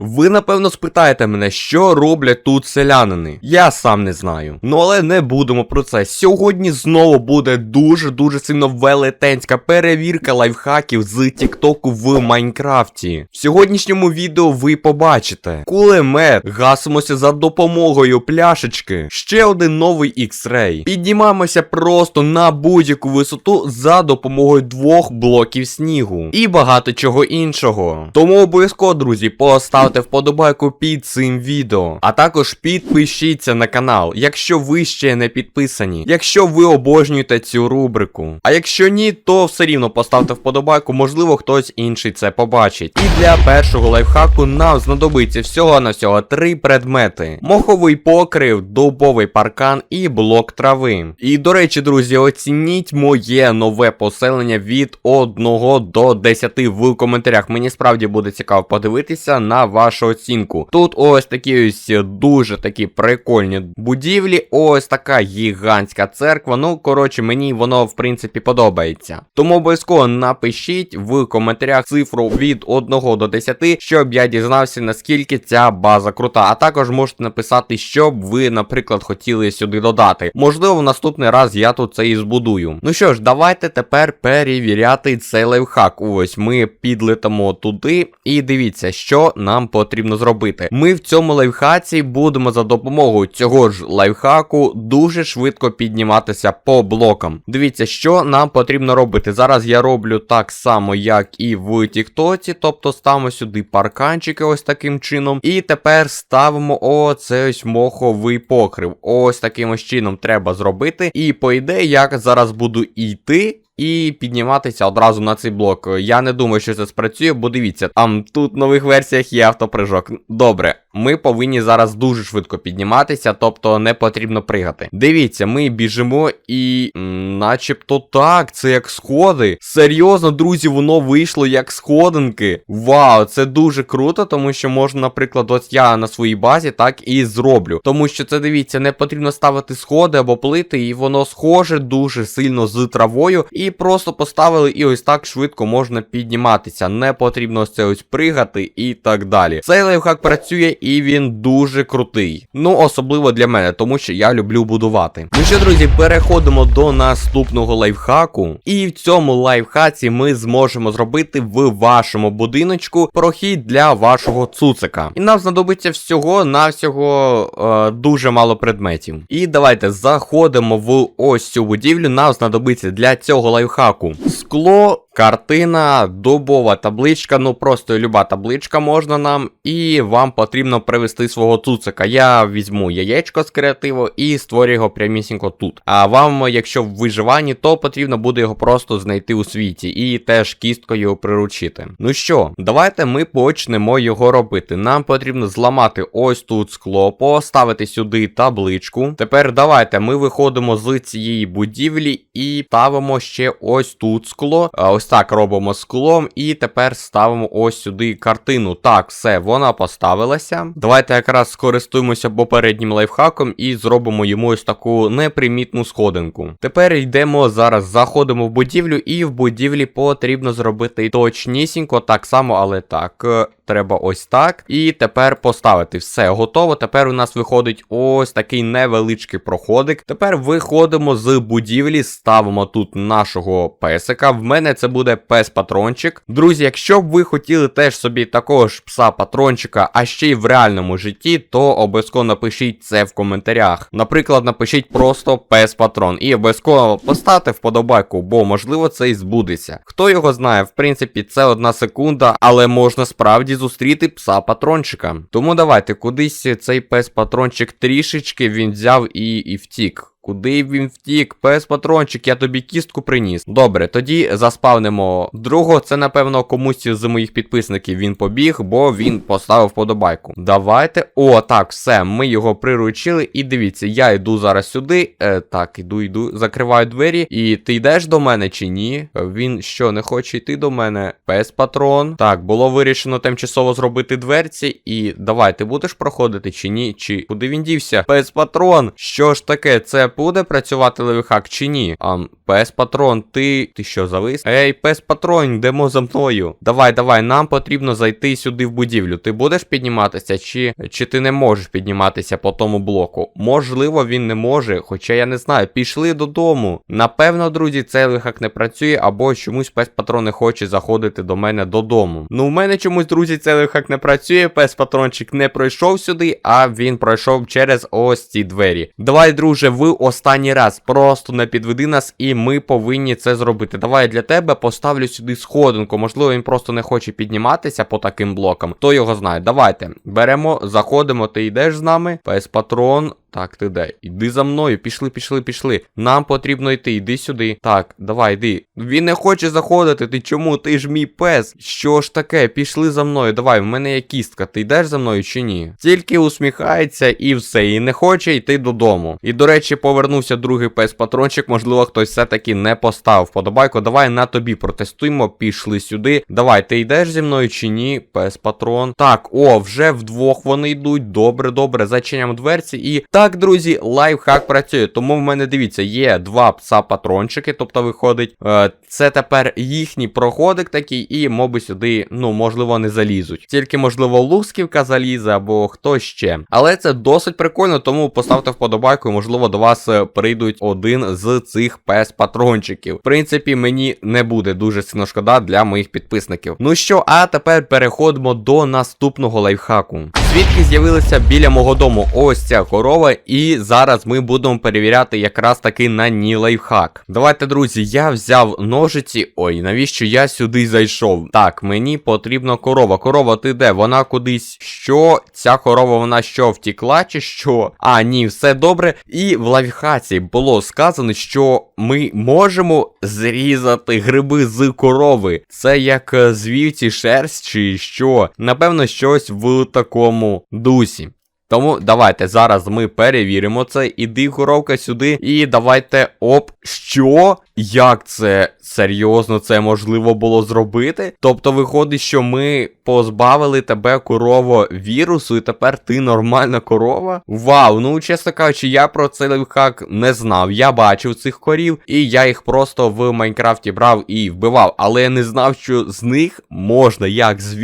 Ви напевно спитаєте мене, що роблять тут селянини. Я сам не знаю. Ну але не будемо про це. Сьогодні знову буде дуже-дуже сильно велетенська перевірка лайфхаків з Тіктоку в Майнкрафті. В сьогоднішньому відео ви побачите кулемет, гасимося за допомогою пляшечки, ще один новий X-Ray. Піднімаємося просто на будь-яку висоту за допомогою двох блоків снігу і багато чого іншого. Тому обов'язково, друзі, поставте вподобайку під цим відео. А також підпишіться на канал, якщо ви ще не підписані, якщо ви обожнюєте цю рубрику. А якщо ні, то все рівно поставте вподобайку, можливо, хтось інший це побачить. І для першого лайфхаку нам знадобиться всього на всього три предмети: моховий покрив, дубовий паркан і блок трави. І до речі, друзі, оцініть моє нове поселення від 1 до 10 в коментарях. Мені справді буде цікаво подивитися на вашу оцінку. Тут ось такі ось дуже такі прикольні будівлі. Ось така гігантська церква. Ну, коротше, мені воно в принципі подобається. Тому обов'язково напишіть в коментарях цифру від 1 до 10, щоб я дізнався, наскільки ця база крута. А також можете написати, що б ви, наприклад, хотіли сюди додати. Можливо, в наступний раз я тут це і збудую. Ну що ж, давайте тепер перевіряти цей лайфхак. Ось ми підлетимо туди і дивіться, що нам потрібно зробити. Ми в цьому лайфхаці будемо за допомогою цього ж лайфхаку дуже швидко підніматися по блокам. Дивіться, що нам потрібно робити. Зараз я роблю так само, як і в Тіктоці, тобто ставимо сюди парканчики ось таким чином. І тепер ставимо оце ось моховий покрив. Ось таким ось чином треба зробити. І по ідеї, я зараз буду йти. І підніматися одразу на цей блок. Я не думаю, що це спрацює, бо дивіться, там тут в нових версіях є автоприжок. Добре, ми повинні зараз дуже швидко підніматися, тобто не потрібно пригати. Дивіться, ми біжимо і. начебто так, це як сходи. Серйозно, друзі, воно вийшло як сходинки. Вау, це дуже круто, тому що можна, наприклад, ось я на своїй базі так і зроблю. Тому що це дивіться, не потрібно ставити сходи або плити, і воно схоже дуже сильно з травою. І просто поставили, і ось так швидко можна підніматися. Не потрібно ось це ось пригати і так далі. Цей лайфхак працює і він дуже крутий. Ну, особливо для мене, тому що я люблю будувати. Ну що, друзі, переходимо до наступного лайфхаку. І в цьому лайфхаці ми зможемо зробити в вашому будиночку прохід для вашого цуцика. І нам знадобиться всього навсього е, дуже мало предметів. І давайте заходимо в ось цю будівлю. Нам знадобиться для цього лайфхаку скло. Картина, дубова табличка, ну просто люба табличка можна нам, і вам потрібно привести свого цуцика. Я візьму яєчко з креативу і створю його прямісінько тут. А вам, якщо в виживанні, то потрібно буде його просто знайти у світі і теж кісткою приручити. Ну що, давайте ми почнемо його робити. Нам потрібно зламати ось тут скло, поставити сюди табличку. Тепер давайте ми виходимо з цієї будівлі і ставимо ще ось тут скло. А, Ось так робимо склом, і тепер ставимо ось сюди картину. Так, все, вона поставилася. Давайте якраз скористуємося попереднім лайфхаком і зробимо йому ось таку непримітну сходинку. Тепер йдемо зараз, заходимо в будівлю, і в будівлі потрібно зробити точнісінько, так само, але так. Треба ось так. І тепер поставити все готово. Тепер у нас виходить ось такий невеличкий проходик. Тепер виходимо з будівлі, ставимо тут нашого песика. В мене це буде пес-патрончик. Друзі, якщо б ви хотіли теж собі такого ж пса-патрончика, а ще й в реальному житті, то обов'язково напишіть це в коментарях. Наприклад, напишіть просто пес-патрон. І обов'язково поставте вподобайку, бо можливо це і збудеться. Хто його знає, в принципі, це одна секунда, але можна справді зустріти пса-патрончика. Тому давайте кудись цей пес-патрончик трішечки він взяв і, і втік. Куди він втік? Пес патрончик, я тобі кістку приніс. Добре, тоді заспавнимо другого. Це, напевно, комусь з моїх підписників він побіг, бо він поставив подобайку. Давайте. О, так, все, ми його приручили. І дивіться, я йду зараз сюди. Е, так, іду, йду, закриваю двері. І ти йдеш до мене чи ні? Він що, не хоче йти до мене? Пес патрон. Так, було вирішено тимчасово зробити дверці. І давай, ти будеш проходити чи ні? Чи куди він дівся? Пес патрон. Що ж таке? Це буде працювати лайфхак чи ні? Ам, пес патрон, ти. Ти що, завис? Ей, пес патрон, йдемо за мною. Давай, давай, нам потрібно зайти сюди в будівлю. Ти будеш підніматися, чи, чи ти не можеш підніматися по тому блоку? Можливо, він не може, хоча я не знаю. Пішли додому. Напевно, друзі, цей лайфхак не працює, або чомусь пес патрон не хоче заходити до мене додому. Ну, в мене чомусь, друзі, цей лайфхак не працює. Пес патрончик не пройшов сюди, а він пройшов через ось ці двері. Давай, друже, в останній раз. Просто не підведи нас, і ми повинні це зробити. Давай я для тебе поставлю сюди сходинку. Можливо, він просто не хоче підніматися по таким блокам. Хто його знає? Давайте. Беремо, заходимо, ти йдеш з нами. Пес патрон. Так, ти де? Іди за мною, пішли, пішли, пішли. Нам потрібно йти, йди сюди. Так, давай, йди. Він не хоче заходити. Ти чому? Ти ж мій пес. Що ж таке? Пішли за мною. Давай, в мене є кістка. Ти йдеш за мною чи ні? Тільки усміхається і все, і не хоче йти додому. І до речі, повернувся другий пес патрончик. Можливо, хтось все-таки не поставив подобайку. Давай на тобі протестуємо. Пішли сюди. Давай, ти йдеш зі мною чи ні? Пес патрон. Так, о, вже вдвох вони йдуть. Добре, добре. Зачиняємо дверці і. Так, друзі, лайфхак працює. Тому в мене дивіться, є два пса патрончики, тобто виходить. Е, це тепер їхній проходик такий, і моби сюди, ну, можливо, не залізуть. Тільки, можливо, лусківка залізе або хто ще. Але це досить прикольно, тому поставте вподобайку, і можливо до вас е, прийдуть один з цих пес патрончиків. В принципі, мені не буде дуже сильно шкода для моїх підписників. Ну що, а тепер переходимо до наступного лайфхаку. Звідки з'явилися біля мого дому ось ця корова, і зараз ми будемо перевіряти якраз таки на ній лайфхак. Давайте, друзі, я взяв ножиці. Ой, навіщо я сюди зайшов? Так, мені потрібна корова. Корова, ти де? Вона кудись. Що? Ця корова, вона що, втікла, чи що? А, ні, все добре. І в лайфхаці було сказано, що ми можемо зрізати гриби з корови. Це як е, звівці шерсть, чи що? Напевно, щось в такому дусі. Тому давайте зараз ми перевіримо це. Іди, коровка, сюди. І давайте. Оп, що? Як це серйозно це можливо було зробити? Тобто виходить, що ми позбавили тебе корово вірусу, і тепер ти нормальна корова? Вау, ну чесно кажучи, я про цей лайфхак не знав. Я бачив цих корів, і я їх просто в Майнкрафті брав і вбивав. Але я не знав, що з них можна, як з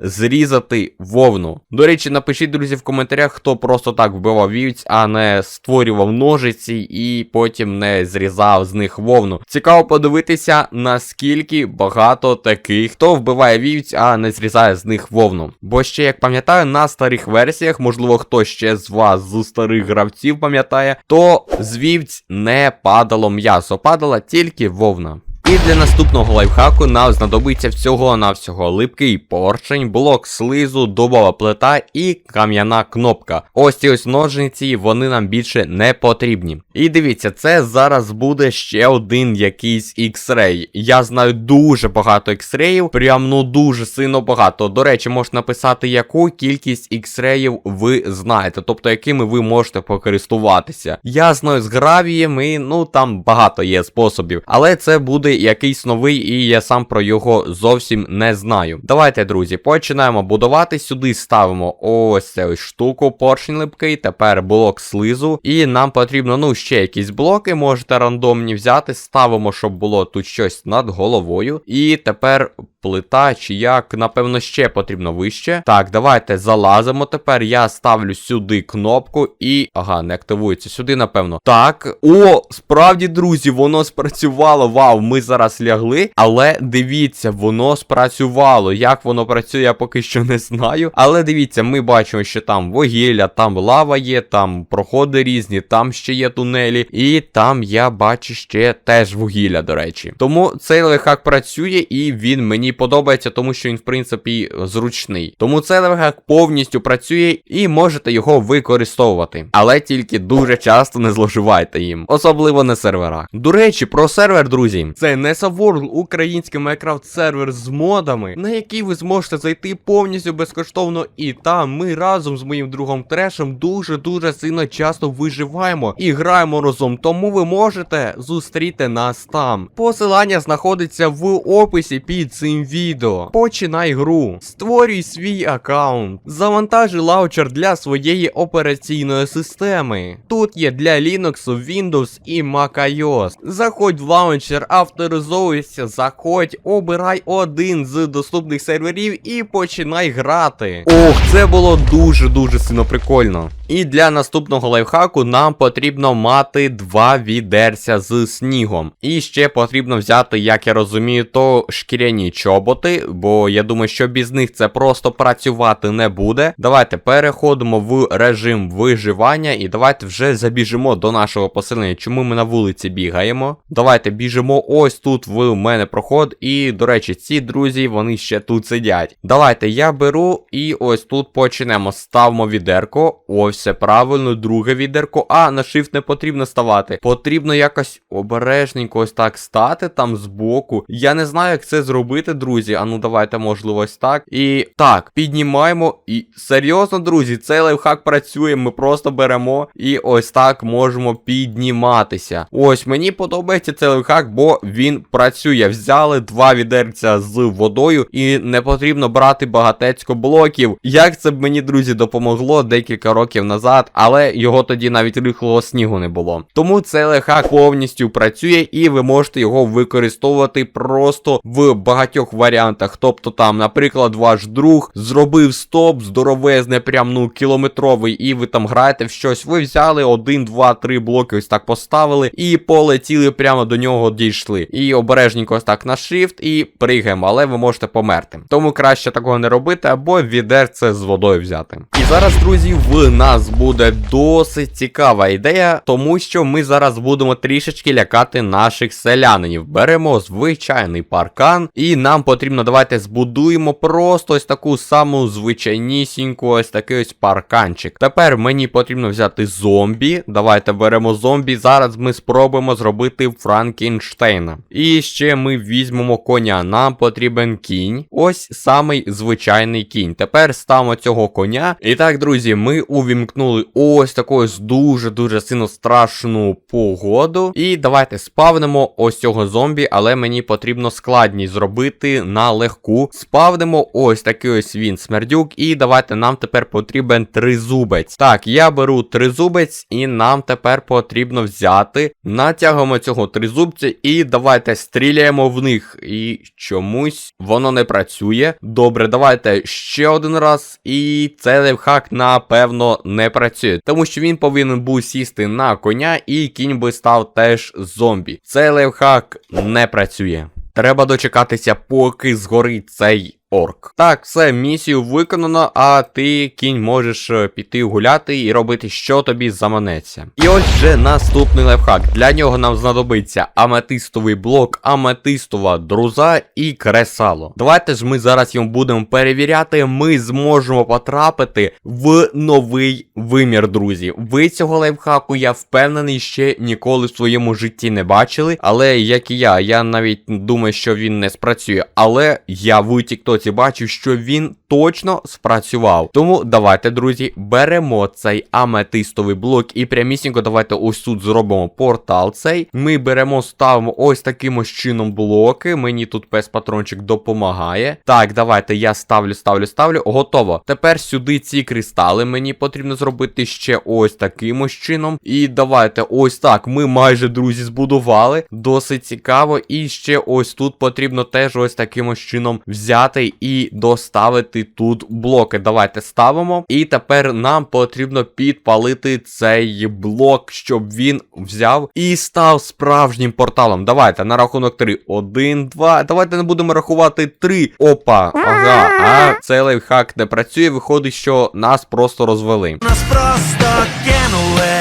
зрізати вовну. До речі, напишіть, друзі, в коментарях, хто просто так вбивав вівць, а не створював ножиці і потім не зрізав з них вовну. Цікаво подивитися, наскільки багато таких, хто вбиває вівць, а не зрізає з них вовну. Бо ще, як пам'ятаю, на старих версіях, можливо, хто ще з вас з старих гравців пам'ятає, то з вівць не падало м'ясо, падала тільки вовна. І для наступного лайфхаку нам знадобиться всього-навсього липкий поршень, блок слизу, дубова плита і кам'яна кнопка. Ось ці ось ножниці, вони нам більше не потрібні. І дивіться, це зараз буде ще один якийсь X-Ray. Я знаю дуже багато X-Rayів, прям ну дуже сильно багато. До речі, можна написати, яку кількість X-Rayів ви знаєте, тобто якими ви можете покористуватися. Я знаю з гравіями, ну там багато є способів, але це буде якийсь новий, і я сам про його зовсім не знаю. Давайте, друзі, починаємо будувати. Сюди ставимо ось цю штуку, поршень липкий, тепер блок слизу. І нам потрібно, ну, ще якісь блоки, можете рандомні взяти. Ставимо, щоб було тут щось над головою. І тепер плита, чи як, напевно, ще потрібно вище. Так, давайте залазимо. Тепер я ставлю сюди кнопку і. Ага, не активується сюди, напевно. Так. О, справді, друзі, воно спрацювало. Вау, ми зараз лягли. Але дивіться, воно спрацювало. Як воно працює, я поки що не знаю. Але дивіться, ми бачимо, що там вугілля, там лава є, там проходи різні, там ще є тунелі. І там я бачу ще теж вугілля, до речі. Тому цей лайфхак працює і він мені подобається, тому що він, в принципі, зручний. Тому цей лайфхак повністю працює і можете його використовувати. Але тільки дуже часто не зловживайте їм, особливо на серверах. До речі, про сервер, друзі, це Nesa World, український Minecraft сервер з модами, на який ви зможете зайти повністю безкоштовно. І там ми разом з моїм другом Трешем дуже-дуже сильно часто виживаємо і граємо граємо разом, тому ви можете зустріти нас там. Посилання знаходиться в описі під цим відео. Починай гру, створюй свій аккаунт, завантажуй лаунчер для своєї операційної системи. Тут є для Linux, Windows і macOS. Заходь в лаунчер, авторизовуйся, заходь, обирай один з доступних серверів і починай грати. Ох, це було дуже-дуже сильно прикольно. І для наступного лайфхаку нам потрібно мати два відерця з снігом. І ще потрібно взяти, як я розумію, то шкіряні чоботи, бо я думаю, що без них це просто працювати не буде. Давайте переходимо в режим виживання і давайте вже забіжимо до нашого поселення. Чому ми на вулиці бігаємо? Давайте біжимо ось тут в мене проход. І, до речі, ці друзі, вони ще тут сидять. Давайте я беру і ось тут почнемо. Ставимо відерко. Ось все правильно, друге відерко. А, на shift не потрібно ставати. Потрібно якось обережненько ось так стати там збоку. Я не знаю, як це зробити, друзі. А ну давайте, можливо, ось так. І так, піднімаємо. І серйозно, друзі, цей лайфхак працює. Ми просто беремо і ось так можемо підніматися. Ось мені подобається цей лайфхак, бо він працює. Взяли два відерця з водою, і не потрібно брати багатецько блоків. Як це б мені, друзі, допомогло декілька років назад, але його тоді навіть рихлого снігу не було. Тому цей лайфхак повністю працює, і ви можете його використовувати просто в багатьох варіантах. Тобто там, наприклад, ваш друг зробив стоп, здоровезне, прям ну кілометровий, і ви там граєте в щось. Ви взяли один, два, три блоки, ось так поставили, і полетіли прямо до нього дійшли. І обережненько ось так на shift і пригаємо, але ви можете померти. Тому краще такого не робити, або відерце з водою взяти. І зараз, друзі, в нас буде досить цікава ідея, тому що ми зараз будемо трішечки лякати наших селянинів. Беремо звичайний паркан, і нам потрібно давайте збудуємо просто ось таку саму звичайнісіньку, ось такий ось парканчик. Тепер мені потрібно взяти зомбі. Давайте беремо зомбі. Зараз ми спробуємо зробити Франкенштейна. І ще ми візьмемо коня. Нам потрібен кінь. Ось самий звичайний кінь. Тепер ставимо цього коня. І так, друзі, ми увімкнули ось таку дуже-дуже сильно страшну погоду. І давайте спавнемо ось цього зомбі, але мені потрібно складність зробити на легку. Спавнемо ось такий ось він смердюк. І давайте нам тепер потрібен тризубець. Так, я беру тризубець, і нам тепер потрібно взяти. Натягуємо цього тризубця, і давайте стріляємо в них. І чомусь воно не працює. Добре, давайте ще один раз. І цей лайфхак, напевно, не працює. Тому що він повинен був сісти на коня, і кінь би став теж зомбі. Цей лайфхак не працює. Треба дочекатися, поки згорить цей орк. Так, все, місію виконано, а ти, кінь, можеш е, піти гуляти і робити, що тобі заманеться. І ось вже наступний лайфхак. Для нього нам знадобиться аметистовий блок, аметистова друза і кресало. Давайте ж ми зараз його будемо перевіряти. Ми зможемо потрапити в новий вимір, друзі. Ви цього лайфхаку, я впевнений, ще ніколи в своєму житті не бачили. Але як і я, я навіть думаю, що він не спрацює. Але я в Тіктоці бачив, що він точно спрацював. Тому давайте, друзі, беремо цей аметистовий блок і прямісінько давайте ось тут зробимо портал цей. Ми беремо, ставимо ось таким ось чином блоки. Мені тут пес патрончик допомагає. Так, давайте я ставлю, ставлю, ставлю. Готово. Тепер сюди ці кристали мені потрібно зробити ще ось таким ось чином. І давайте ось так. Ми майже, друзі, збудували. Досить цікаво. І ще ось тут потрібно теж ось таким ось чином взяти і доставити тут блоки. Давайте ставимо. І тепер нам потрібно підпалити цей блок, щоб він взяв і став справжнім порталом. Давайте на рахунок 3. Один, два. Давайте не будемо рахувати 3. Опа. Ага. А цей лайфхак не працює. Виходить, що нас просто розвели. Нас просто кинули.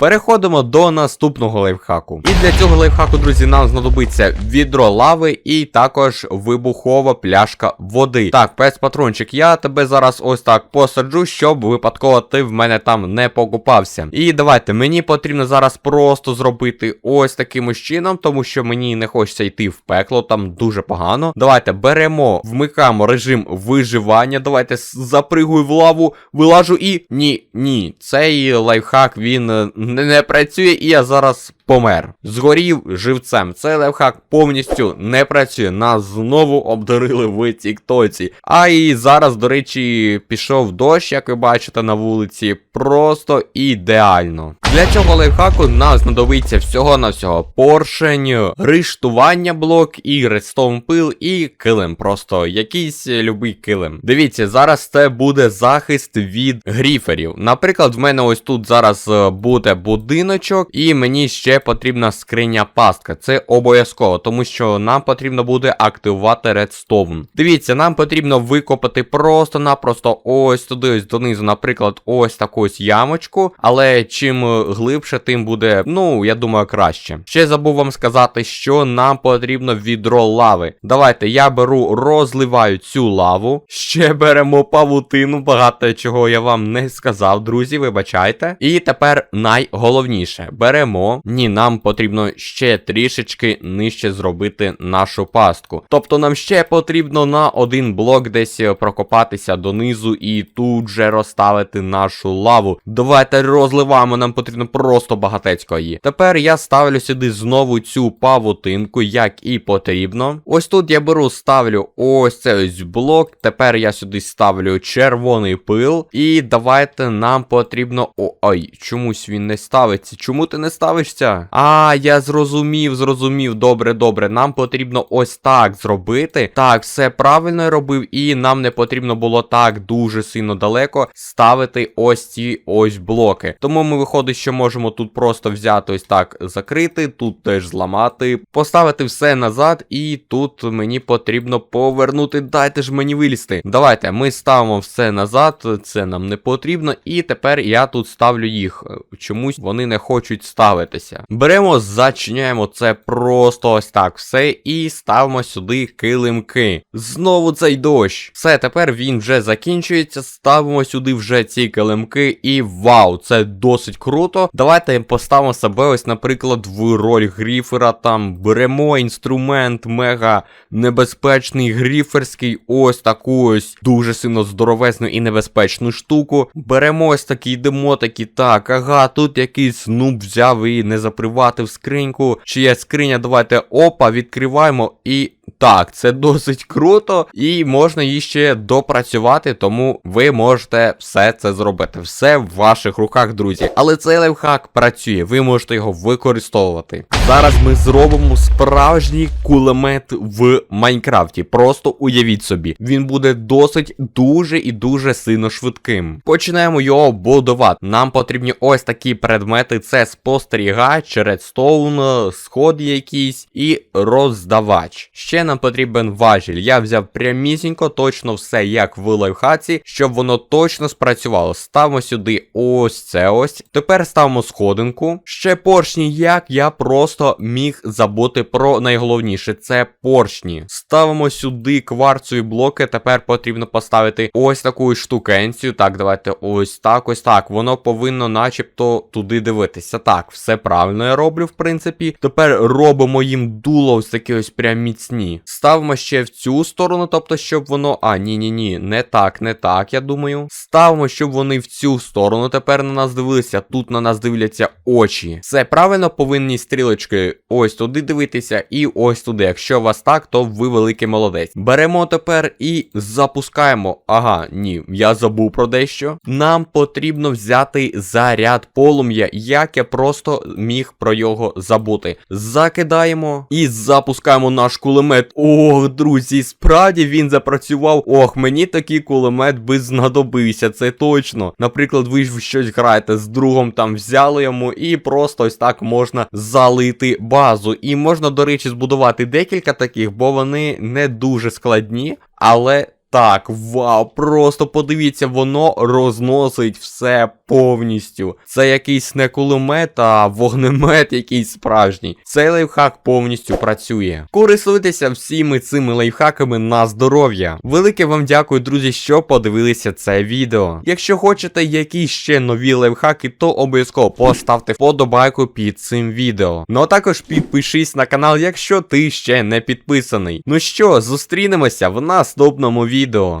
Переходимо до наступного лайфхаку. І для цього лайфхаку, друзі, нам знадобиться відро лави і також вибухова пляшка води. Так, пес патрончик, я тебе зараз ось так посаджу, щоб випадково ти в мене там не покупався. І давайте, мені потрібно зараз просто зробити ось таким чином, тому що мені не хочеться йти в пекло, там дуже погано. Давайте беремо, вмикаємо режим виживання. Давайте запригую в лаву, вилажу і. Ні, ні, цей лайфхак він е, не, працює, і я зараз помер. Згорів живцем. Цей лайфхак повністю не працює. Нас знову обдарили в Тіктоці. А і зараз, до речі, пішов дощ, як ви бачите на вулиці. Просто ідеально. Для цього лайфхаку нам знадобиться всього-навсього поршень, рештування блок і редстоун пил і килим. Просто якийсь любий килим. Дивіться, зараз це буде захист від гріферів. Наприклад, в мене ось тут зараз е, буде будиночок, і мені ще потрібна скриня пастка. Це обов'язково, тому що нам потрібно буде активувати редстоун. Дивіться, нам потрібно викопати просто-напросто ось туди, ось донизу, наприклад, ось таку ось ямочку. Але чим глибше, тим буде, ну, я думаю, краще. Ще забув вам сказати, що нам потрібно відро лави. Давайте я беру, розливаю цю лаву. Ще беремо павутину, багато чого я вам не сказав, друзі, вибачайте. І тепер найголовніше: беремо. Ні, нам потрібно ще трішечки нижче зробити нашу пастку. Тобто нам ще потрібно на один блок десь е, прокопатися донизу і тут же розставити нашу лаву. Давайте розливаємо, нам потрібно просто багатецько її. Тепер я ставлю сюди знову цю павутинку, як і потрібно. Ось тут я беру, ставлю ось цей ось блок. Тепер я сюди ставлю червоний пил. І давайте нам потрібно. О, ой, чомусь він не ставиться. Чому ти не ставишся? А, я зрозумів, зрозумів. Добре, добре. Нам потрібно ось так зробити. Так, все правильно робив, і нам не потрібно було так дуже сильно далеко ставити ось ці ось блоки. Тому ми виходить, що можемо тут просто взяти ось так закрити, тут теж зламати, поставити все назад, і тут мені потрібно повернути. Дайте ж мені вилізти. Давайте, ми ставимо все назад, це нам не потрібно. І тепер я тут ставлю їх. Чомусь вони не хочуть ставитися. Беремо, зачиняємо це просто ось так все. І ставимо сюди килимки. Знову цей дощ. Все, тепер він вже закінчується. Ставимо сюди вже ці килимки. І вау, це досить круто. Давайте поставимо себе, ось, наприклад, в роль гріфера. Там беремо інструмент мега небезпечний, гріферський. Ось таку ось дуже сильно здоровезну і небезпечну штуку. Беремо ось такий йдемо, такі так, ага, тут якийсь нуб взяв і не заприватив скриньку. Чи є скриня, давайте опа, відкриваємо і. Так, це досить круто, і можна її ще допрацювати, тому ви можете все це зробити. Все в ваших руках, друзі. Але цей лайфхак працює, ви можете його використовувати. Зараз ми зробимо справжній кулемет в Майнкрафті. Просто уявіть собі, він буде досить дуже і дуже сильно швидким. Починаємо його будувати. Нам потрібні ось такі предмети: це спостерігач, редстоун, сход якийсь і роздавач. Ще нам потрібен важіль. Я взяв прямісінько, точно все як в лайфхаці, щоб воно точно спрацювало. Ставимо сюди ось це ось. Тепер ставимо сходинку. Ще поршні, як я просто міг забути про найголовніше це поршні. Ставимо сюди кварцеві блоки. Тепер потрібно поставити ось таку штукенцію. Так, давайте ось так, ось так. Воно повинно, начебто, туди дивитися. Так, все правильно я роблю, в принципі. Тепер робимо їм дуло ось такі ось прям міцні. Ставимо ще в цю сторону, тобто, щоб воно. А, ні-ні ні, не так, не так, я думаю. Ставимо, щоб вони в цю сторону тепер на нас дивилися. Тут на нас дивляться очі. Все правильно повинні стрілочки ось туди дивитися і ось туди. Якщо вас так, то ви великий молодець. Беремо тепер і запускаємо. Ага, ні, я забув про дещо. Нам потрібно взяти заряд полум'я, як я просто міг про його забути. Закидаємо і запускаємо наш кулемет. Ох, друзі, справді він запрацював. Ох, мені такий кулемет би знадобився, це точно. Наприклад, ви ж щось граєте з другом, там взяли йому, і просто ось так можна залити базу. І можна, до речі, збудувати декілька таких, бо вони не дуже складні, але. Так, вау, просто подивіться, воно розносить все повністю. Це якийсь не кулемет, а вогнемет якийсь справжній. Цей лайфхак повністю працює. Користуйтеся всіми цими лайфхаками на здоров'я. Велике вам дякую, друзі, що подивилися це відео. Якщо хочете якісь ще нові лайфхаки, то обов'язково поставте вподобайку під цим відео. Ну а також підпишись на канал, якщо ти ще не підписаний. Ну що, зустрінемося в наступному відео.